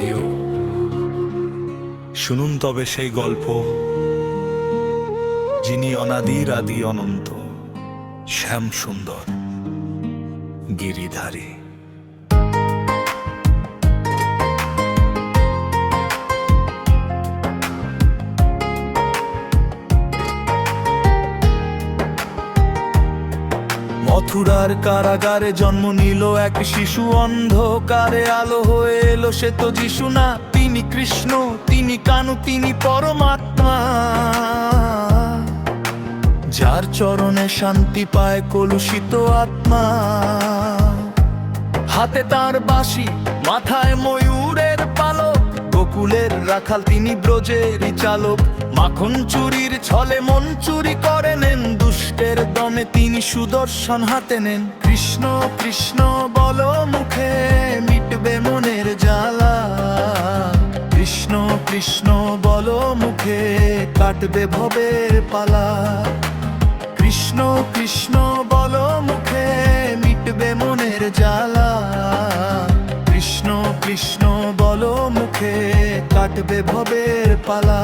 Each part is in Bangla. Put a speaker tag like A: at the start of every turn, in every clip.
A: রেডিও শুনুন তবে সেই গল্প যিনি অনাদির আদি অনন্ত শ্যাম সুন্দর গিরিধারী। মথুরার কারাগারে জন্ম নিল এক শিশু। অন্ধকারে আলো হয়ে এলো সে তো যিশু না, তিনি কৃষ্ণ, তিনি কানু, তিনি পরমাত্মা। যার চরণে শান্তি পায় কলুষিত আত্মা। হাতে তার বাঁশি, মাথায় ময়ূরের পালক। গোকুলের রাখাল, তিনি ব্রজেরই চালক। মাখন চুরির ছলে মন চুরি করে দুষ্টের দমে তিনি সুদর্শন হাতে নেন। কৃষ্ণ কৃষ্ণ, বল মুখে, মিটবে মনের জ্বালা। কৃষ্ণ কৃষ্ণ, বল মুখে, কাটবে ভবের পালা। কৃষ্ণ কৃষ্ণ, বল মুখে, মিটবে মনের জ্বালা। কৃষ্ণ কৃষ্ণ, বল মুখে, কাটবে ভবের পালা।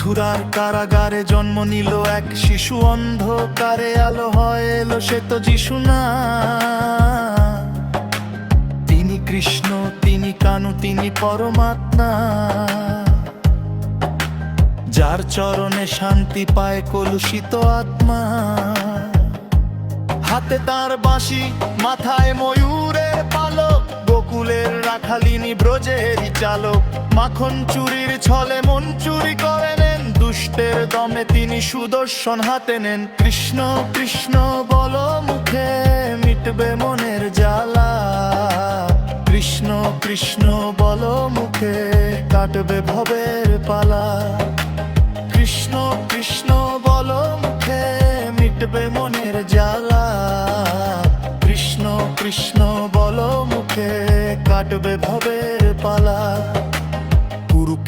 A: মথুরার কারাগারে জন্ম নিল এক শিশু, অন্ধকারে আলো হয় এলো সে তো যিশু না। তিনি কৃষ্ণ, তিনি কানু, তিনি পরমাত্মা। যার চরণে শান্তি পায় কলুষিত আত্মা। হাতে তার বাঁশি, মাথায় ময়ূরের পালক। গোকুলের রাখালিনী ব্রজেরই চালক। মাখন চুরির ছলে মন চুরি করে নেন দুষ্টের দমে তিনি সুদর্শন হাতে নেন। কৃষ্ণ কৃষ্ণ, বল মুখে, মিটবে মনের জ্বালা। কৃষ্ণ কৃষ্ণ, বল মুখে, কাটবে ভবের পালা। কৃষ্ণ কৃষ্ণ, বল মুখে, মিটবে মনের জ্বালা। কৃষ্ণ কৃষ্ণ, বল মুখে, কাটবে ভবের পালা।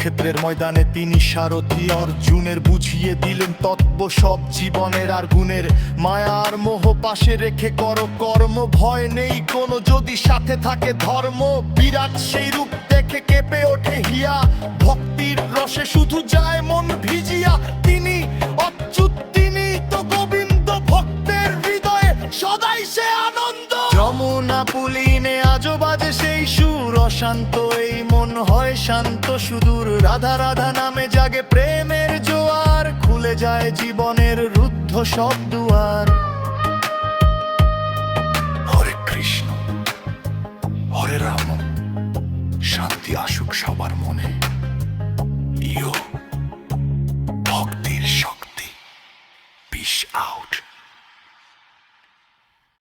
A: কুরুক্ষেত্রের ময়দানে তিনি সারথী অর্জুনের বুঝিয়ে দিলেন তত্ত্ব, সব জীবনের আর গুণের মায়া আর মোহ পাশে রেখে কর, কর্ম ভয় নেই কোনো। যদি সাথে থাকে ধর্ম, বিরাট সেই রূপ দেখে কেঁপে ওঠে হিয়া। ভক্তির রসে শুধু যায় মন ভিজিয়া। তিনি অচ্যুত সেই সুর অশান্ত, এই মন হয় শান্ত। সুদূর রাধা রাধা নামে জাগে প্রেমের জোয়ার, খুলে যায় জীবনের রুদ্ধ সব দুয়ার। হরে কৃষ্ণ, হরে রাম, শান্তি আসুক সবার মনে।